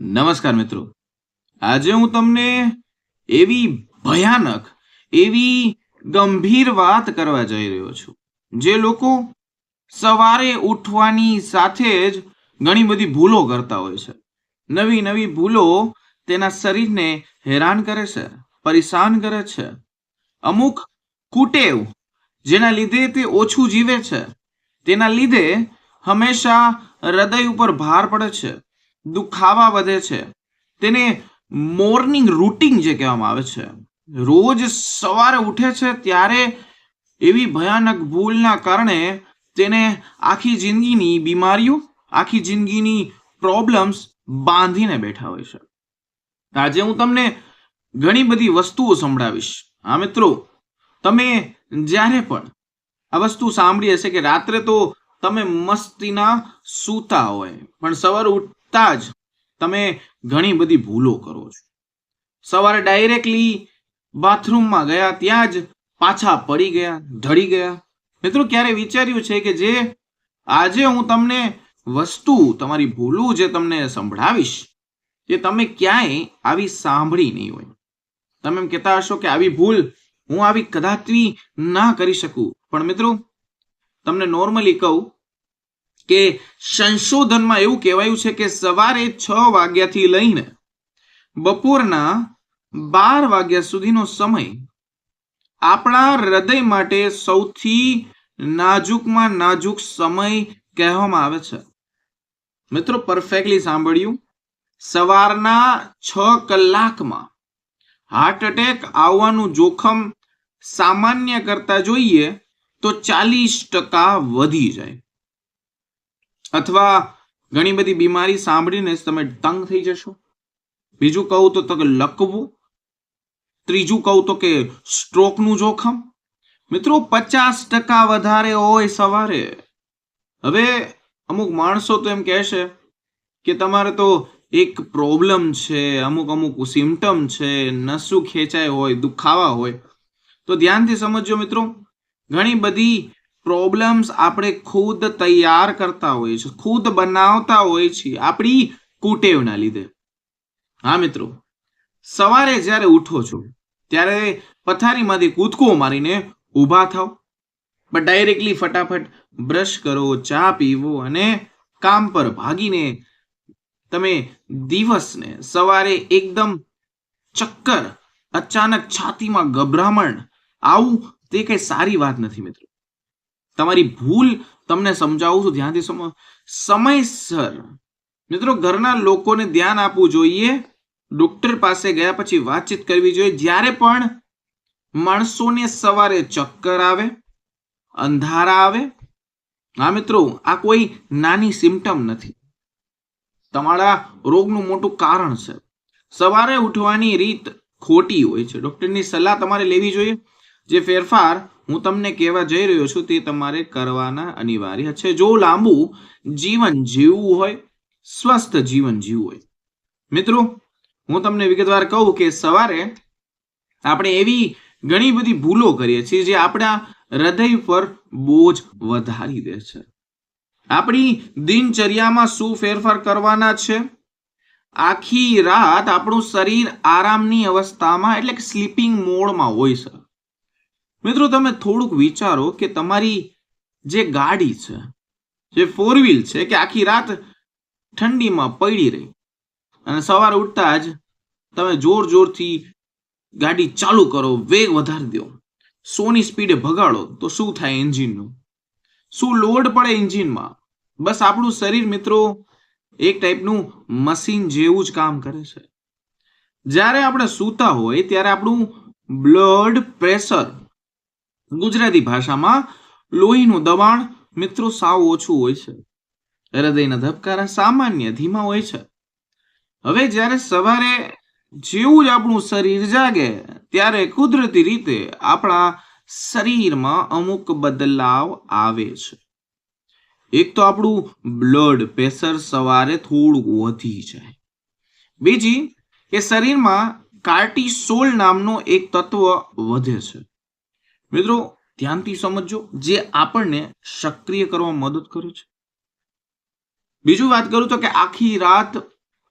નમસ્કાર મિત્રો. આજે હું તમને એવી ભયાનક, એવી ગંભીર વાત કરવા જઈ રહ્યો છું, જે લોકો સવારે ઉઠવાની સાથે જ ઘણી બધી ભૂલો કરતા હોય છે. નવી નવી ભૂલો તેના શરીરને હેરાન કરે છે, પરેશાન કરે છે. અમુક કુટેવ જેના લીધે તે ઓછું જીવે છે, તેના લીધે હંમેશા હૃદય ઉપર ભાર પડે છે. દુખાવા વધે છે. તેને મોર્નિંગ રૂટીન જે કહેવામાં આવે છે. રોજ સવારે ઉઠે છે ત્યારે એવી ભયાનક ભૂલના કારણે તેને આખી જિંદગીની બીમારીઓ, આખી જિંદગીની પ્રોબ્લેમ્સ બાંધીને બેઠા હોય છે. આજે હું તમને ઘણી બધી વસ્તુઓ સંભળાવીશ. હા મિત્રો, તમે જ્યારે પણ આ વસ્તુ સાંભળી હશે કે રાત્રે તો તમે મસ્તીના સૂતા હોય, પણ સવારે ઉઠતા જ તમે ઘણી બધી ભૂલો કરો છો. સવારે ડાયરેક્ટલી બાથરૂમમાં ગયા, ત્યાં જ પાછા પડી ગયા, ઢળી ગયા. મિત્રો, ક્યારે વિચાર્યું છે કે જે આજે હું તમને વસ્તુ, તમારી ભૂલું જે તમને સંભળાવીશ, એ તમે ક્યાંય આવી સાંભળી નહીં હોય. તમે એમ કહેતા હશો કે આવી ભૂલ હું આવી કદાચી ના કરી શકું. પણ મિત્રો, તમને નોર્મલી કહું કે સંશોધનમાં એવું કહેવાયું છે કે સવારે છ વાગ્યાથી લઈને બપોરના બાર વાગ્યા સુધીનો સમય આપણા હૃદય માટે સૌથી નાજુકમાં નાજુક સમય કહેવામાં આવે છે. મિત્રો પરફેક્ટલી સાંભળ્યું. સવારના છ કલાકમાં હાર્ટ એટેક આવવાનું જોખમ સામાન્ય કરતા જોઈએ તો ચાલીસ ટકા વધી જાય. અથવા ઘણી બધી બીમારી સાંભળીને તમે તંગ થઈ જશો. બીજું કહું તો કે લકવું. ત્રીજું કહું તો કે સ્ટ્રોકનું જોખમ. મિત્રો, પચાસ ટકા વધારે હોય સવારે. હવે અમુક માણસો તો એમ કહેશે કે તમારે તો એક પ્રોબ્લેમ છે, અમુક અમુક સિમ્ટમ છે, નસું ખેંચાય હોય, દુખાવા હોય. તો ધ્યાનથી સમજજો મિત્રો, ઘણી બધી પ્રોબ્લેમ્સ આપણે ખુદ તૈયાર કરતા હોઈએ છીએ, ખુદ બનાવતા હોઈએ છીએ, આપણી કુટેવના લીધે. હા મિત્રો, સવારે જ્યારે ઉઠો છો, ત્યારે પથારીમાંથી કૂદકો મારીને ઊભા થાવ પણ ડાયરેક્ટલી ફટાફટ બ્રશ કરો, ચા પીવો અને કામ પર ભાગીને તમે દિવસને સવારે એકદમ ચક્કર, અચાનક છાતીમાં ગભરામણ, આવું તે કઈ સારી વાત નથી મિત્રો. તમારી ભૂલ તમને સમજાવું છું. ધ્યાનથી સમ સમયસર. મિત્રો, ઘરના લોકોને ધ્યાન આપવું જોઈએ. ડોક્ટર પાસે ગયા પછી વાતચીત કરવી જોઈએ. જ્યારે પણ માણસોને સવારે ચક્કર આવે, અંધારા આવે, હા મિત્રો, આ કોઈ નાની સિમ્ટમ નથી. તમારા રોગનું મોટું કારણ છે. સવારે ઉઠવાની રીત ખોટી હોય છે. ડોક્ટરની સલાહ તમારે લેવી જોઈએ. જે ફેરફાર હું તમને કહેવા જઈ રહ્યો છું તે તમારે કરવાના અનિવાર્ય છે. જો લાંબુ જીવન જીવવું હોય, સ્વસ્થ જીવન જીવવું હોય. મિત્રો, હું તમને વિગતવાર કહું કે સવારે આપણે એવી ઘણી બધી ભૂલો કરીએ છીએ જે આપણા હૃદય પર બોજ વધારી દે છે. આપણી દિનચર્યામાં શું ફેરફાર કરવાના છે? આખી રાત આપણું શરીર આરામની અવસ્થામાં, એટલે કે સ્લીપિંગ મોડમાં હોય છે. મિત્રો, તમે થોડુંક વિચારો કે તમારી જે ગાડી છે, જે ફોર વ્હીલ છે, કે આખી રાત ઠંડીમાં પડી રહી અને સવારે ઉઠતા જ તમે જોર જોરથી ગાડી ચાલુ કરો, વેગ વધારી દો, સોની સ્પીડે ભગાડો, તો શું થાય એન્જિનનું શું લોડ પડે એન્જિનમાં બસ આપણું શરીર મિત્રો એક ટાઈપનું મશીન જેવું જ કામ કરે છે. જ્યારે આપણે સૂતા હોય, ત્યારે આપણું બ્લડ પ્રેશર ગુજરાતી ભાષામાં લોહીનું દબાણ મિત્રો સાવ ઓછું હોય છે. હૃદયના ધબકારા સામાન્ય ધીમા હોય છે. હવે જ્યારે સવારે જેવું જ આપણું શરીર જાગે, ત્યારે કુદરતી રીતે આપણા શરીરમાં અમુક બદલાવ આવે છે. એક તો આપણું બ્લડ પ્રેશર સવારે થોડુંક વધી જાય. બીજી, કે શરીરમાં કાર્ટિસોલ નામનો એક તત્વ વધે છે. મિત્રો, ધ્યાનથી સમજજો, જે આપણને સક્રિય કરવા મદદ કરે છે. બીજું વાત કરું તો કે આખી રાત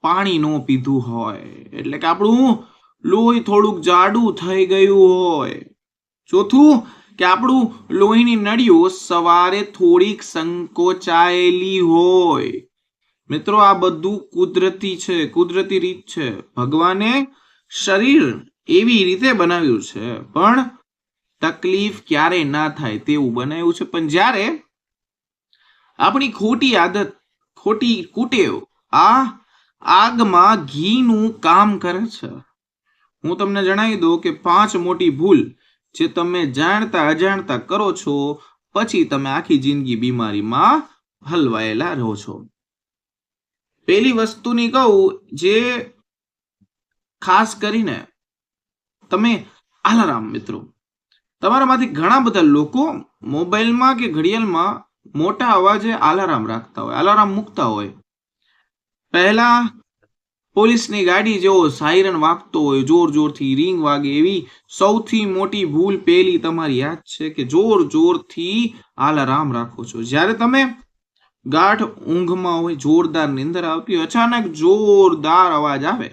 પાણી ન પીધું હોય, એટલે કે આપણું લોહી થોડુંક જાડું થઈ ગયું હોય. ચોથું, કે આપણું લોહીની નળીઓ સવારે થોડીક સંકોચાયેલી હોય. મિત્રો, આ બધું કુદરતી છે, કુદરતી રીત છે. ભગવાને શરીર એવી રીતે બનાવ્યું છે, પણ તકલીફ ક્યારે ના થાય તેવું બનાવ્યું છે. પણ જ્યારે આપણી ખોટી આદત, ખોટી કુટેવ આ આગમાં ઘીનું કામ કરે છે. હું તમને જણાવી દઉં કે પાંચ મોટી ભૂલ જે તમે જાણતા અજાણતા કરો છો, પછી તમે આખી જિંદગી બીમારીમાં હલવાયેલા રહો છો. પેલી વસ્તુની કહું જે ખાસ કરીને તમે આલારામ મિત્રો તમારામાંથી ઘણા બધા લોકો મોબાઈલમાં કે ઘડિયાળમાં મોટા અવાજે આલારામ રાખતા હોય આલારામ મૂકતા હોય. પહેલા પોલીસની ગાડી જેવો સાયરન વાગતો હોય, જોર જોરથી રિંગ વાગે એવી સૌથી મોટી ભૂલ પેલી તમારી યાદ છે કે જોર જોરથી આલારામ રાખો છો? જ્યારે તમે ગાઢ ઊંઘમાં હોય, જોરદાર નિંદર આવતી હોય, અચાનક જોરદાર અવાજ આવે,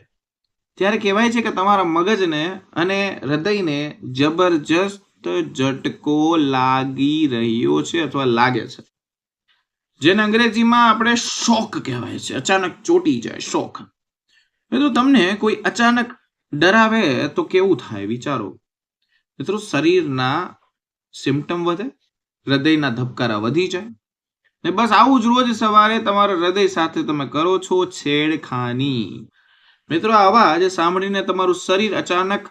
ત્યારે કહેવાય છે કે તમારા મગજને અને હૃદયને જબરજસ્ત ઝટકો લાગી રહ્યો છે અથવા લાગે છે. જેને અંગ્રેજીમાં આપણે શોક કહેવાય છે. અચાનક ચોટી જાય, શોક. મિત્રો તમને કોઈ અચાનક ડરાવે તો કેવું થાય, વિચારો. મિત્રો, શરીરના સિમ્ટમ વધે, હૃદયના ધબકારા વધી જાય. ને બસ આવું જ રોજ સવારે તમારા હૃદય સાથે તમે કરો છો છેડખાની. મિત્રો આ અવાજ સાંભળીને તમારું શરીર અચાનક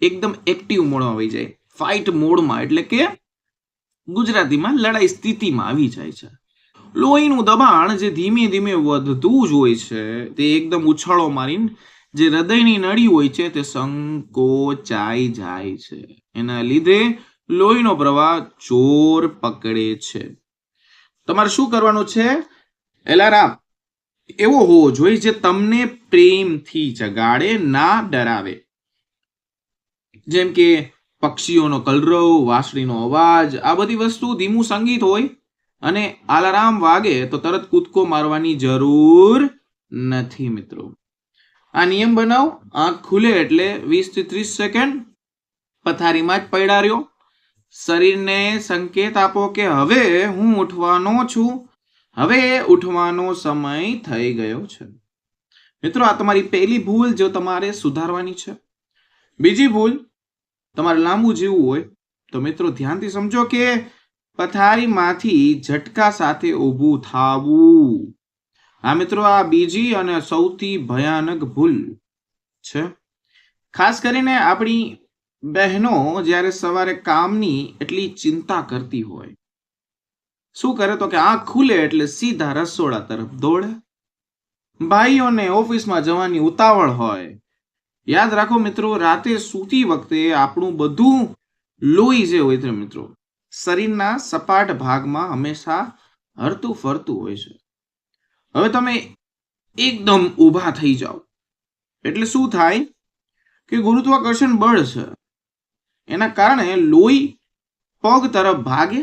એકદમ એક્ટિવ મોડમાં આવી જાય. ફાઇટ મોડમાં એટલે કે ગુજરાતીમાં લડાઈ સ્થિતિમાં આવી જાય છે. લોહીનું દબાણ જે ધીમે ધીમે વધતું જ હોય છે, તે એકદમ ઉછાળો મારીને જે હૃદયની નળી હોય છે, તે સંકોચાઈ જાય છે. એના લીધે લોહીનો પ્રવાહ જોર પકડે છે. તમારે શું કરવાનું છે? એલારામ, એવો હોવો જોઈએ જે તમને પ્રેમથી જગાડે, ના ડરાવે. જેમ કે પક્ષીઓનો કલરવ, વાંસળીનો અવાજ, આ બધી વસ્તુ ધીમું સંગીત હોય અને આલારામ વાગે તો તરત કૂદકો મારવાની જરૂર નથી મિત્રો. આ નિયમ બનાવ, આંખ ખુલે એટલે વીસથી ત્રીસ સેકન્ડ પથારીમાં જ પડ્યા રહ્યો શરીરને સંકેત આપો કે હવે હું ઉઠવાનો છું. હવે ઉઠવાનો સમય થઈ ગયો છે. મિત્રો, આ તમારી પહેલી ભૂલ જો તમારે સુધારવાની છે. બીજી ભૂલ તમારે લાંબુ જીવવું હોય, તો મિત્રો ધ્યાનથી સમજો કે પથારીમાંથી ઝટકા સાથે ઊભું થાવું. હા મિત્રો, આ બીજી અને સૌથી ભયાનક ભૂલ છે. ખાસ કરીને આપણી બહેનો જ્યારે સવારે કામની એટલી ચિંતા કરતી હોય. શું કરે તો કે આંખ ખુલે એટલે સીધા રસોડા તરફ દોડે. ભાઈઓને ઓફિસમાં જવાની ઉતાવળ હોય. યાદ રાખો મિત્રો, રાતે સૂતી વખતે આપણું બધું લોહી જે હોય છે મિત્રો, શરીરના સપાટ ભાગમાં હંમેશા હરતું ફરતું હોય છે. હવે તમે એકદમ ઊભા થઈ જાઓ. એટલે શું થાય કે ગુરુત્વાકર્ષણ બળ છે. એના કારણે લોહી પગ તરફ ભાગે,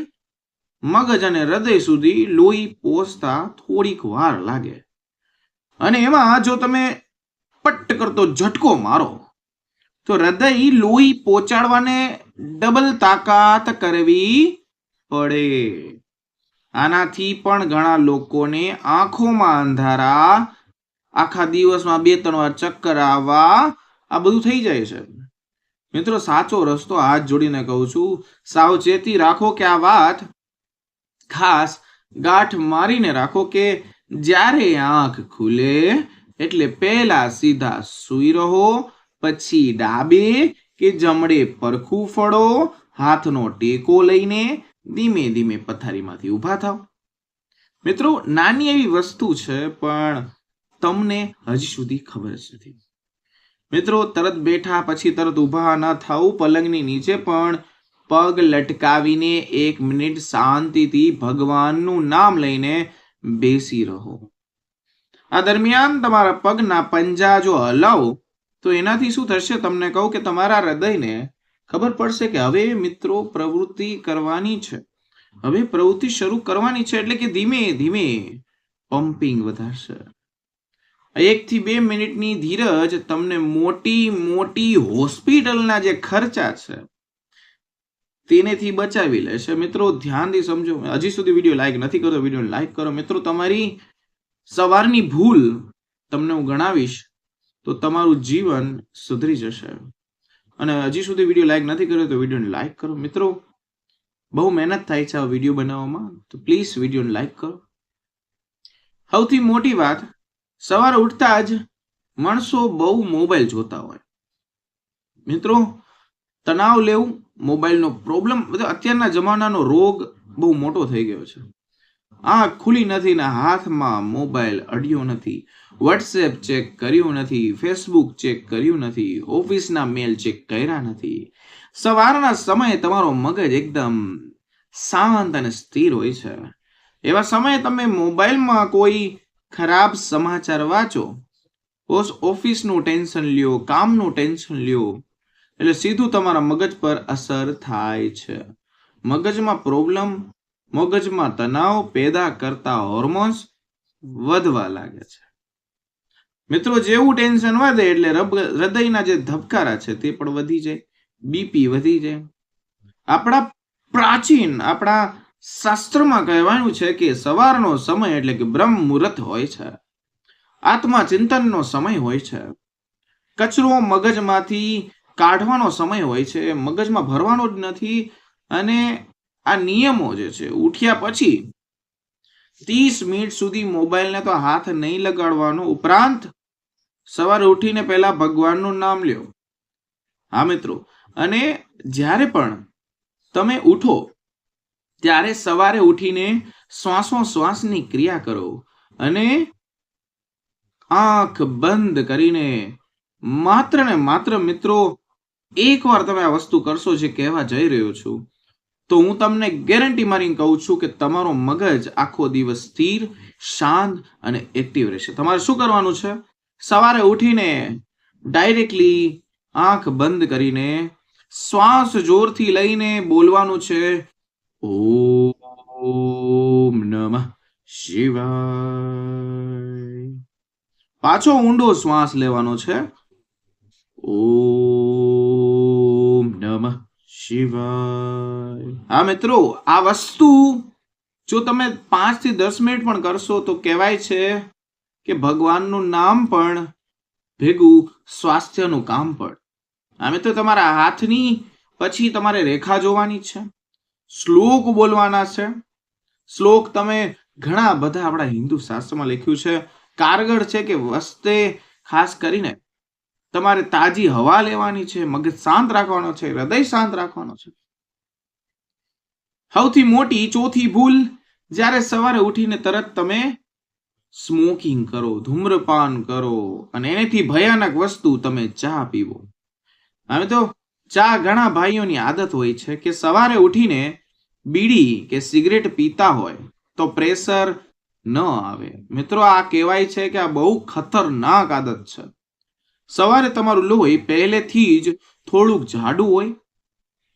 મગજ અને હૃદય સુધી લોહી પહોંચતા થોડીક વાર લાગે. અને એમાં જો તમે પટ્ટ કરતો ઝટકો મારો. તો હૃદય લોહી પહોંચાડવાને ડબલ તાકાત કરવી પડે. આનાથી પણ ઘણા લોકોને આંખોમાં અંધારા, આખા દિવસમાં બે ત્રણ વાર ચક્કર આવવા, આ બધું થઈ જાય છે. મિત્રો, સાચો રસ્તો હાથ જોડીને કહું છું, સાવચેતી રાખો કે આ વાત ખાસ ગાંઠ મારીને રાખો કે જ્યારે આંખ ખુલે એટલે પહેલા સીધા સૂઈ રહો, પછી ડાબે કે જમણે પરખું ફળો, હાથનો ટેકો લઈને ધીમે ધીમે પથારીમાંથી ઊભા થાવ મિત્રો, નાની એવી વસ્તુ છે, પણ તમને હજી સુધી ખબર જ નથી. મિત્રો, તરત બેઠા પછી તરત ઊભા ન થવું પલંગની નીચે, પણ પગ લટકાવીને એક મિનિટ શાંતિથી ભગવાનનું નામ લઈને બેસી રહો. આ દરમિયાન તમારા પગના પંજા જો હલાવો, તો એનાથી શું થશે? તમને કહું કે તમારા હૃદયને ખબર પડશે કે હવે મિત્રો પ્રવૃત્તિ કરવાની છે. હવે પ્રવૃત્તિ શરૂ કરવાની છે એટલે કે ધીમે ધીમે પમ્પિંગ વધારશે. એક થી બે મિનિટની ધીરજ તમને મોટી મોટી હોસ્પિટલના જે ખર્ચા છે, તેનેથી બચાવી લેશે. મિત્રો, ધ્યાનથી સમજો. હજી સુધી વીડિયો લાઈક નથી કરતો વીડિયો લાઈક કરો. મિત્રો, તમારી સવારની ભૂલ તમને હું ગણાવીશ, તો તમારું જીવન સુધરી જશે. અને હજી સુધી વીડિયો લાઈક નથી કર્યો તો વિડીયોને લાઈક કરો. મિત્રો, બહુ મહેનત થાય છે આ વીડિયો બનાવવામાં, તો પ્લીઝ વિડીયોને લાઈક કરો. સૌથી મોટી વાત, સવારે ઉઠતા જ માણસો બહુ મોબાઈલ જોતા હોય. મિત્રો, તણાવ લેવું મોબાઈલનો પ્રોબ્લેમ, અત્યારના જમાનાનો રોગ બહુ મોટો થઈ ગયો છે. આંખ ખુલી નથી ને હાથમાં મોબાઈલ અડ્યો નથી. વોટ્સએપ ચેક કર્યું નથી ફેસબુક ચેક કર્યું નથી, ઓફિસના મેલ ચેક કર્યા નથી. સવારના સમયે તમારો મગજ એકદમ શાંત અને સ્થિર હોય છે. એવા સમયે તમે મોબાઈલમાં કોઈ ખરાબ સમાચાર વાંચો ઓફિસનું ટેન્શન લ્યો, કામનું ટેન્શન લ્યો, એટલે સીધું તમારા મગજ પર અસર થાય છે. મગજમાં પ્રોબ્લેમ મગજમાં તણાવ પેદા કરતા હોર્મોન્સ વધવા લાગે છે. મિત્રો, જેવું ટેન્શન વધે એટલે હૃદયના જે ધબકારા છે તે પણ વધી જાય બીપી વધી જાય. આપણા પ્રાચીન, આપણા શાસ્ત્રમાં કહેવાનું છે કે સવારનો સમય એટલે કે બ્રહ્મ મુહૂર્ત હોય છે. આત્મા ચિંતનનો સમય હોય છે. કચરો મગજમાંથી કાઢવાનો સમય હોય છે. મગજમાં ભરવાનો જ નથી અને આ નિયમો જે છે, ઉઠ્યા પછી ત્રીસ મિનિટ સુધી મોબાઈલને તો હાથ નહીં લગાડવાનો, ઉપરાંત સવારે ઉઠીને પહેલા ભગવાનનું નામ લ્યો. હા, મિત્રો? અને જ્યારે પણ તમે ઉઠો, ત્યારે સવારે ઉઠીને શ્વાસોશ્વાસની ક્રિયા કરો અને આંખ બંધ કરીને માત્ર ને માત્ર મિત્રો એકવાર તમે આ વસ્તુ કરશો જે કહેવા જઈ રહ્યો છું તો હું તમને ગેરંટી મારીને કહું છું કે તમારો મગજ આખો દિવસ સ્થિર, શાંત અને એક્ટિવ રહેશે. તમારે શું કરવાનું છે? સવારે ઉઠીને ડાયરેક્ટલી આંખ બંધ કરીને શ્વાસ જોરથી લઈને બોલવાનું છે, ઓમ નમઃ શિવાય. પાછો ઊંડો શ્વાસ લેવાનો છે નમઃ શિવાય. હા, મિત્રો, આ વસ્તુ જો તમે પાંચથી દસ મિનિટ પણ કરશો તો કહેવાય છે કે ભગવાનનું નામ પણ ભેગું સ્વાસ્થ્યનું કામ પણ. આ મિત્રો, તમારા હાથની પછી તમારે રેખા જોવાની છે, શ્લોક બોલવાના છે. શ્લોક તમે ઘણા બધા આપણા હિન્દુ શાસ્ત્રમાં લખ્યું છે. કારગર છે કે વસ્તે ખાસ કરીને તમારે તાજી હવા લેવાની છે, મગજ શાંત રાખવાનો છે, હૃદય શાંત રાખવાનો છે. સૌથી મોટી ચોથી ભૂલ, જ્યારે સવારે ઉઠીને તરત તમે સ્મોકિંગ કરો, ધૂમ્રપાન કરો અને એનાથી ભયાનક વસ્તુ તમે ચા પીવો. હવે તો ચા ઘણા ભાઈઓની આદત હોય છે કે સવારે ઉઠીને બીડી કે સિગરેટ પીતા હોય તો પ્રેશર ન આવે. મિત્રો, આ કહેવાય છે કે આ બહુ ખતરનાક આદત છે. સવારે તમારું લોહી પહેલેથી જ થોડુંક જાડું હોય.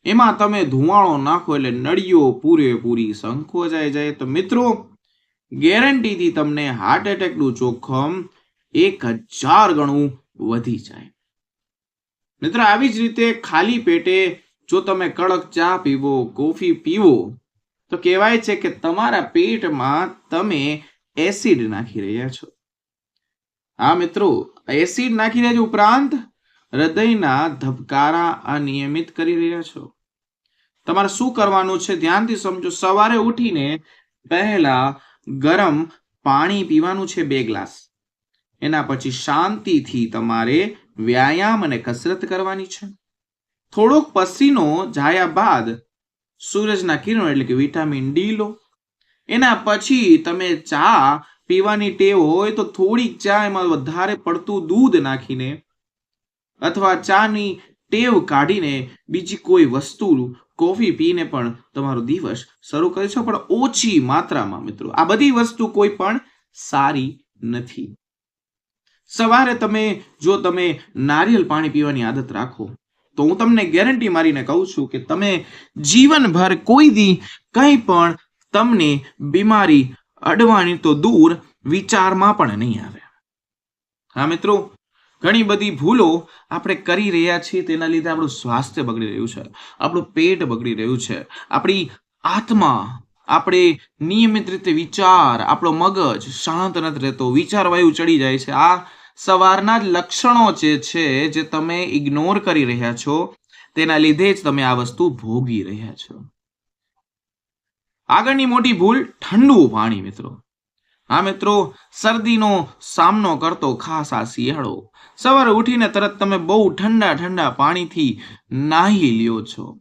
એમાં તમે ધુવાળો નાખો એટલે નળીઓ પૂરેપૂરી સંકોચાઈ જાય. તો મિત્રો, ગેરંટીથી તમને હાર્ટ એટેકનું જોખમ એક હજાર ગણું વધી જાય. મિત્રો, આવી જ રીતે ખાલી પેટે જો તમે કડક ચા પીવો, કોફી પીવો, તો કહેવાય છે કે તમારા પેટમાં તમે એસિડ નાખી રહ્યા છો. હા, મિત્રો એસિડ નાખી રહ્યા છો ઉપરાંત હૃદયના ધબકારા અનિયમિત કરી રહ્યા છો. તમારે શું કરવાનું છે? ધ્યાનથી સમજો. સવારે ઉઠીને પહેલા ગરમ પાણી પીવાનું છે બે ગ્લાસ. એના પછી શાંતિથી તમારે વ્યાયામ અને કસરત કરવાની છે. થોડોક પસીનો જાયા બાદ સૂરજના કિરણો એટલે કે વિટામિન ડી લો. એના પછી તમે ચા પીવાની ટેવ હોય તો થોડીક ચા એમાં વધારે પડતું દૂધ નાખીને અથવા ચાની ટેવ કાઢીને બીજી કોઈ વસ્તુ, કોફી પીને પણ તમારો દિવસ શરૂ કરી શકો પણ ઓછી માત્રામાં મિત્રો, આ બધી વસ્તુ કોઈ પણ સારી નથી. સવારે તમે, જો તમે નારિયેલ પાણી પીવાની આદત રાખો, તો હું તમને ગેરંટી મારીને કહું છું કે તમે જીવનભર કોઈ દી કંઈ પણ તમને બીમારી અડવાની તો દૂર વિચારમાં પણ નહીં આવે. હા, મિત્રો? ઘણી બધી ભૂલો આપણે કરી રહ્યા છીએ, તેના લીધે આપણું સ્વાસ્થ્ય બગડી રહ્યું છે, આપણું પેટ બગડી રહ્યું છે, આપણી આત્મા, આપણે નિયમિત રીતે વિચાર, આપણો મગજ શાંત નથી રહેતો વિચાર વાયુ ચડી જાય છે. આ સવારના જ લક્ષણો જે છે, જે તમે ઇગ્નોર કરી રહ્યા છો, તેના લીધે જ તમે આ વસ્તુ ભોગી રહ્યા છો. આગળની મોટી ભૂલ ઠંડુ પાણી, મિત્રો. હા, મિત્રો, શરદીનો સામનો કરતો ખાસ આ શિયાળો. સવારે ઉઠીને તરત તમે બહુ ઠંડા ઠંડા પાણીથી નાહી લ્યો છો.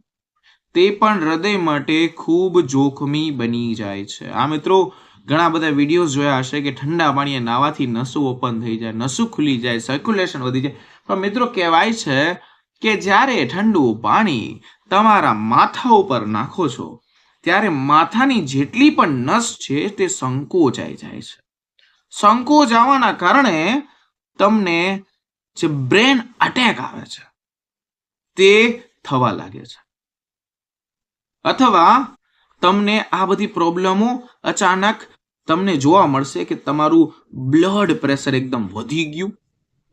તે પણ હૃદય માટે ખૂબ જોખમી બની જાય છે. આ મિત્રો, ઘણા બધા વિડીયોઝ જોયા હશે કે ઠંડા પાણીએ નાવાથી નસું ઓપન થઈ જાય, નસું ખુલી જાય સર્ક્યુલેશન વધી જાય. પણ મિત્રો, કહેવાય છે કે જ્યારે ઠંડુ પાણી તમારા માથા ઉપર નાખો છો ત્યારે માથાની જેટલી પણ નસ છે તે સંકોચાઈ જાય છે. સંકોચાવાના કારણે તમને જે બ્રેન અટેક આવે છે, તે થવા લાગે છે. અથવા તમને આ બધી પ્રોબ્લેમો અચાનક તમને જોવા મળશે કે તમારું બ્લડ પ્રેશર એકદમ વધી ગયું.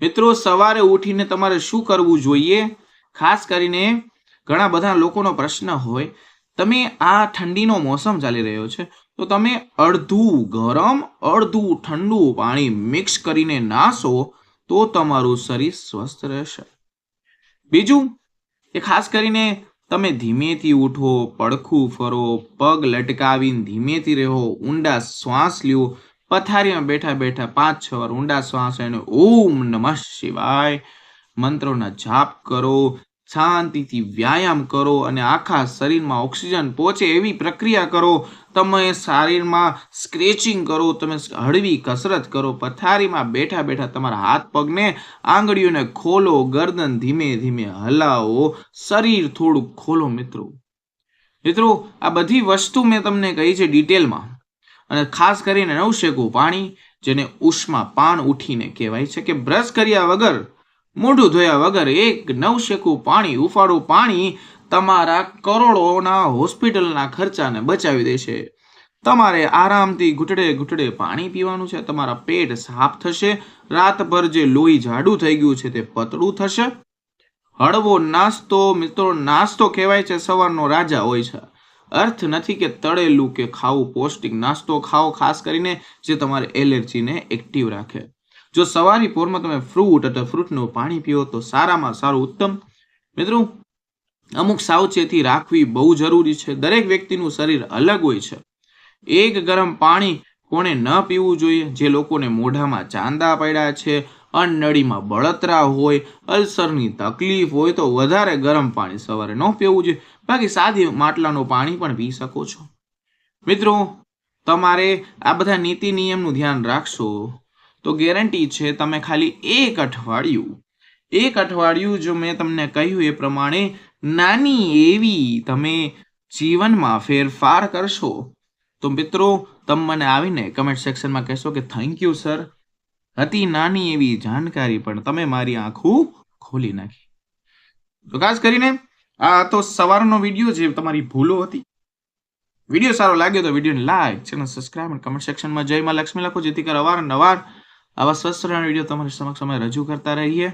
મિત્રો, સવારે ઉઠીને તમારે શું કરવું જોઈએ? ખાસ કરીને ઘણા બધા લોકોનો પ્રશ્ન હોય તમે આ ઠંડીનો મોસમ ચાલી રહ્યો છે, તો તમે અડધું ગરમ, અડધું ઠંડુ પાણી મિક્સ કરીને નાસો, તો તમારું શરીર સ્વસ્થ રહેશે. બીજું, કે ખાસ કરીને તમે ધીમેથી ઉઠો, પડખું ફરો, પગ લટકાવીને ધીમેથી રહો ઊંડા શ્વાસ લ્યો, પથારીમાં બેઠા બેઠા પાંચ છ વાર ઊંડા શ્વાસ લઈને ઓમ નમઃ શિવાય મંત્રોના જાપ કરો શાંતિથી વ્યાયામ કરો અને આખા શરીરમાં ઓક્સિજન પહોંચે એવી પ્રક્રિયા કરો. તમે શરીરમાં સ્ક્રેચિંગ કરો, તમે હળવી કસરત કરો, પથારીમાં બેઠા બેઠા તમારા હાથ પગને આંગળીઓને ખોલો, ગરદન ધીમે ધીમે હલાવો, શરીર થોડું ખોલો મિત્રો. મિત્રો, આ બધી વસ્તુ મેં તમને કહી છે ડિટેલમાં. અને ખાસ કરીને નવશેકું પાણી, જેને ઉષ્મા પાન ઉઠીને કહેવાય છે કે બ્રશ કર્યા વગર મોઢું ધોયા વગર એક નવશેકું પાણી ઉફાળું પાણી તમારા કરોડોના હોસ્પિટલના ખર્ચાને બચાવી દેશે. તમારે આરામથી ઘૂંટડે ઘૂંટડે પાણી પીવાનું છે, તમારા પેટ સાફ થશે, રાતભર જે લોહી જાડું થઈ ગયું છે તે પતળું થશે. હળવો નાસ્તો મિત્રો નાસ્તો કહેવાય છે, સવારનો રાજા હોય છે. અર્થ નથી કે તળેલું કે ખાવું પૌષ્ટિક નાસ્તો ખાઓ, ખાસ કરીને જે તમારે એલર્જીને એક્ટિવ રાખે. જો સવારી પોરમાં તમે ફ્રૂટ અથવા ફ્રૂટનું પાણી પીઓ તો સારામાં સારું ઉત્તમ. મિત્રો, અમુક સાવચેતી રાખવી બહુ જરૂરી છે. દરેક વ્યક્તિનું શરીર અલગ હોય છે. એક ગરમ પાણી કોણે ન પીવું જોઈએ. જે લોકોને મોઢામાં ચાંદા પડ્યા છે અન્નળીમાં બળતરા હોય, અલ્સરની તકલીફ હોય તો વધારે ગરમ પાણી સવારે ન પીવું જોઈએ. બાકી સાદી માટલાનું પાણી પણ પી શકો છો. મિત્રો, તમારે આ બધા નીતિ નિયમનું ધ્યાન રાખશો. તો ગેરંટી છે તમે ખાલી એક અઠવાડિયું એક અઠવાડિયું જો મેં તમને કહ્યું એ પ્રમાણે નાની એવી તમે જીવનમાં ફેરફાર કરશો, તો મિત્રો તમે મને આવીને કમેન્ટ સેક્શનમાં કહેશો કે થેન્ક યુ સર હતી નાની એવી જાણકારી પણ તમે મારી આંખું ખોલી નાખી. તો ખાસ કરીને આ તો સવારનો વીડિયો જે તમારી ભૂલો હતી. વીડિયો સારો લાગ્યો તો વિડીયોને લાઈક ચેનલ સબસ્ક્રાઈબ અને કમેન્ટ સેક્શનમાં જય માં લક્ષ્મી લખો, જેથી કરી અવારનવાર આવા સ્વસ્થ વીડિયો તમારી સમક્ષ અમે રજૂ કરતા રહીએ.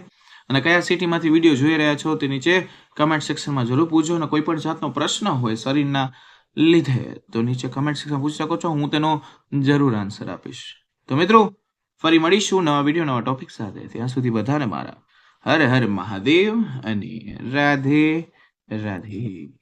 અને કયા સિટીમાંથી વીડિયો જોઈ રહ્યા છો તે નીચે કમેન્ટ સેક્શનમાં જરૂર પૂછો અને કોઈ પણ જાતનો પ્રશ્ન હોય શરીરના લીધે, તો નીચે કમેન્ટ સેક્શન પૂછી શકો છો. હું તેનો જરૂર આન્સર આપીશ. તો મિત્રો, ફરી મળીશું નવા વીડિયો, નવા ટોપિક સાથે. ત્યાં સુધી બધાને મારા હર હર મહાદેવ અને રાધે રાધે.